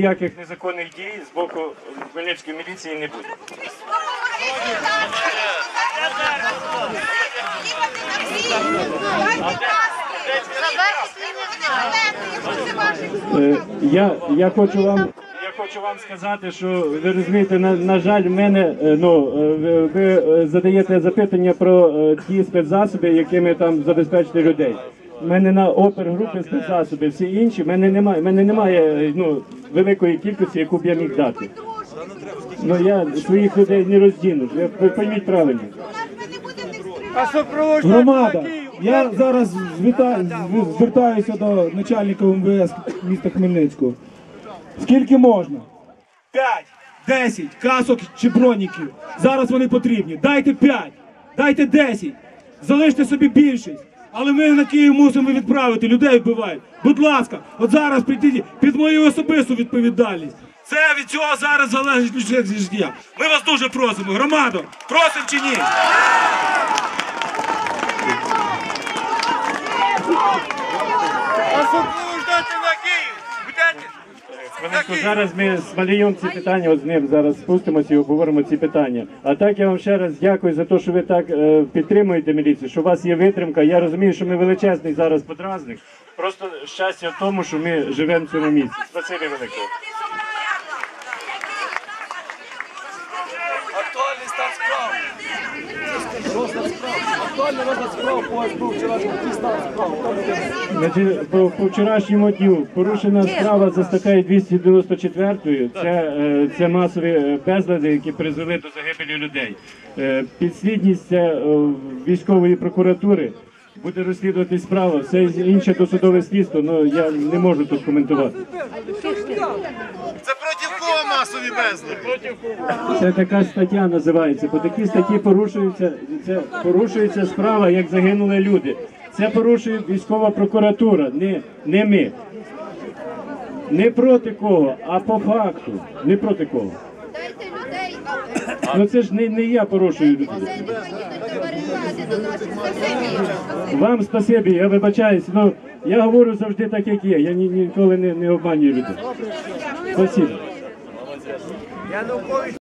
Ніяких незаконних дій з боку Хмельницької міліції не буде. Е, Я, я хочу вам. Я хочу вам сказати, що ви розумієте, на, на жаль, мене е, ну е, ви, ви задаєте запитання про ті спецзасоби, якими там забезпечити людей. У мене на опергрупи спецзасоби, всі інші, в мене немає, мене немає ну, великої кількості, яку б я міг дати. Ну я своїх людей не роздіну. Ви, пойміть правильно. Громада, я зараз звіта- звертаюся до начальника МВС міста Хмельницького. Скільки можна? 5, 10 касок чи броніків. Зараз вони потрібні. Дайте 5, дайте 10. Залиште собі більшість. Але ми на Київ мусимо відправити, людей вбивають. Будь ласка, от зараз прийдіть під мою особисту відповідальність. Це від цього зараз залежить людське життя. Ми вас дуже просимо, громадо, просимо чи ні? Особливо ждати? Хвилинку, зараз ми з ці питання от з ним зараз спустимося і обговоримо ці питання. А так я вам ще раз дякую за те, що ви так е, підтримуєте міліцію, що у вас є витримка. Я розумію, що ми величезний зараз подразник. Просто щастя в тому, що ми живемо в цьому місці. Спасибі велике. Актуальний стан справ. Значить, по, по вчорашньому дню порушена справа за статтею 294. Це, е, це масові е, безлади, які призвели до загибелі людей. Е, Підслідність це е, військової прокуратури. Буде розслідувати справа, все інше досудове слідство, але я не можу тут коментувати. Це проти кого масові безлади? Це така стаття називається. По такій статті порушується це порушується справа, як загинули люди. Це порушує військова прокуратура, не, не ми. Не проти кого, а по факту. Не проти кого. Дайте людей, Ну це ж не, не я порушую людей. Вам спасибі, я вибачаюсь. Ну я говорю завжди так, як є. Я ні, ніколи не, не обманюю людей. Янукович